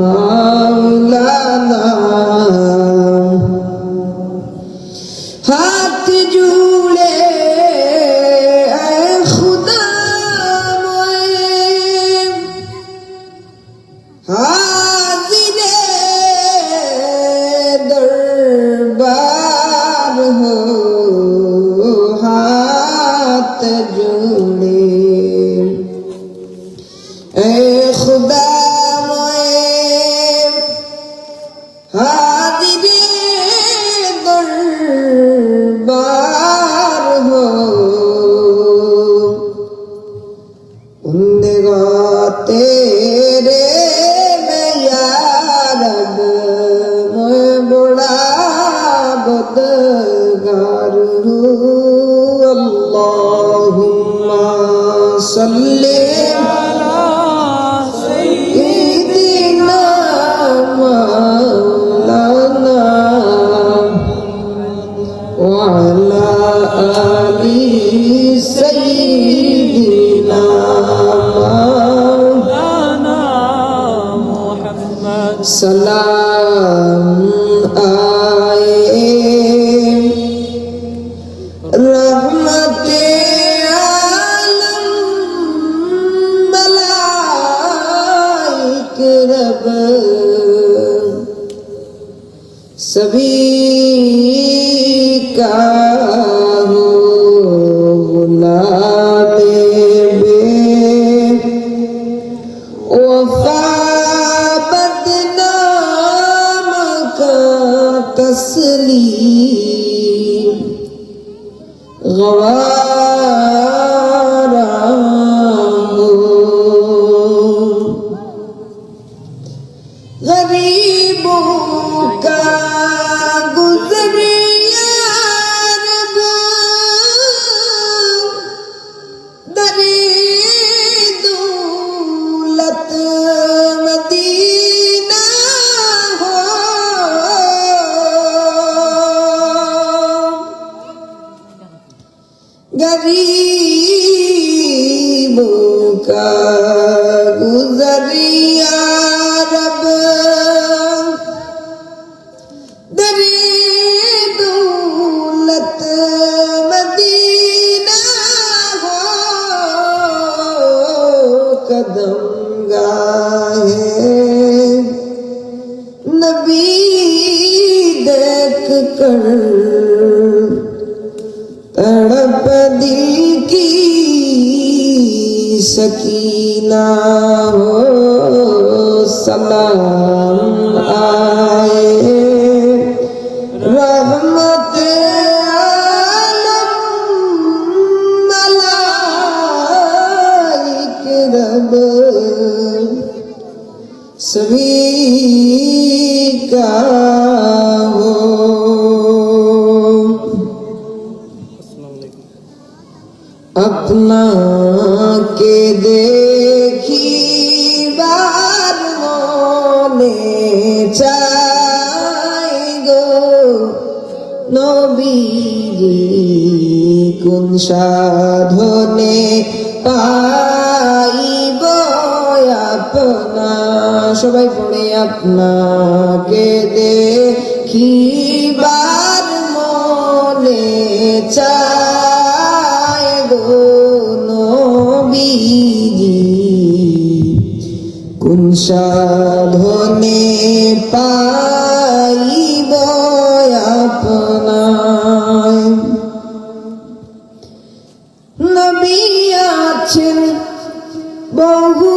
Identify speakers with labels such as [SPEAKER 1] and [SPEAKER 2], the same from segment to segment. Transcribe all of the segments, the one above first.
[SPEAKER 1] মাওলা হাজিরে দরবার হো উন্দে গতে রে মেয়ারব বড়া বদগার হো সালাম আয়ে রহমতে আলম মালাইক রব। सभी का हो गुलाबे बे नबी देख कर तड़प दिल की सकीना हो सलाम आए। रहमत मलाइक रब। सभी গাও দেখি দেখিবার মনে চাই গো নবীজি কোন সাধনে পাই আপনা সবাই পড়ে আপনাকে দেখিবার মনে চায় গো নবীজি কোন সাধনে পাইব আপনায় নবী আছেন বহু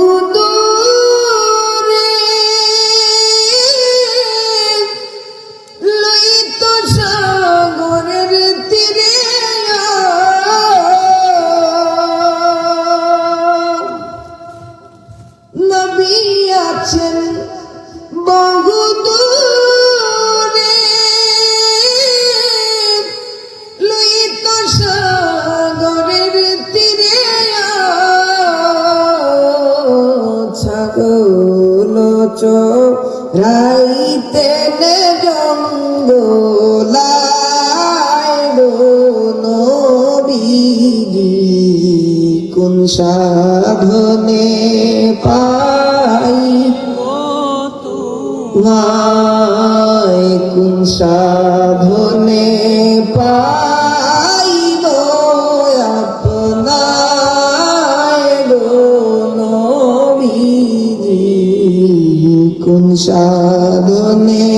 [SPEAKER 1] নবীজি কোন সাধনে পাই? নাই কোন সাধনে সাধনে